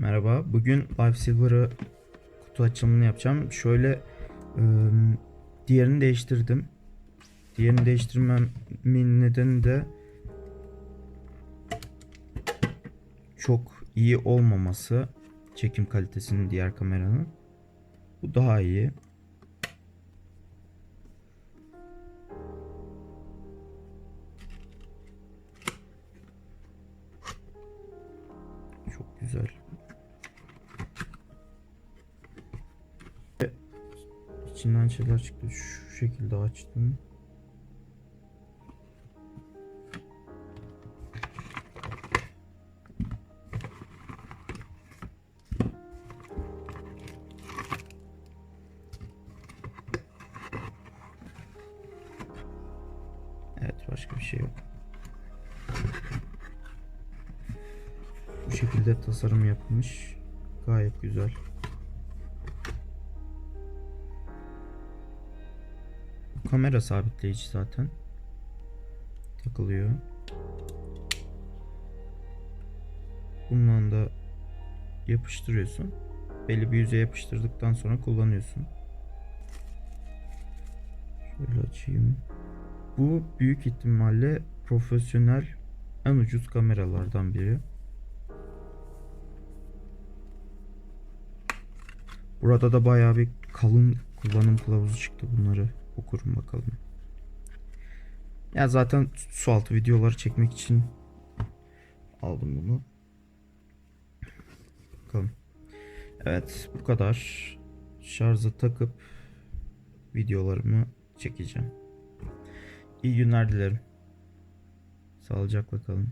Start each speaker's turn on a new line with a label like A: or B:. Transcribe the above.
A: Merhaba. Bugün Life Silver'ı kutu açılımını yapacağım. Şöyle ıı, diğerini değiştirdim. Diğerini değiştirmemin nedeni de çok iyi olmaması çekim kalitesinin diğer kameranın. Bu daha iyi. Çok güzel. İçinden şeyler çıktı. Şu şekilde açtım. Evet başka bir şey yok. Bu şekilde tasarım yapılmış. Gayet güzel. Kamera sabitleyici zaten. Takılıyor. Bundan da yapıştırıyorsun. Belli bir yüzeye yapıştırdıktan sonra kullanıyorsun. Şöyle açayım. Bu büyük ihtimalle profesyonel en ucuz kameralardan biri. Burada da bayağı bir kalın kullanım kılavuzu çıktı bunları. Okurum bakalım. Ya zaten su altı videoları çekmek için aldım bunu. Bakalım. Evet bu kadar. Şarja takıp videolarımı çekeceğim. İyi günler dilerim. Sağlıcakla kalın.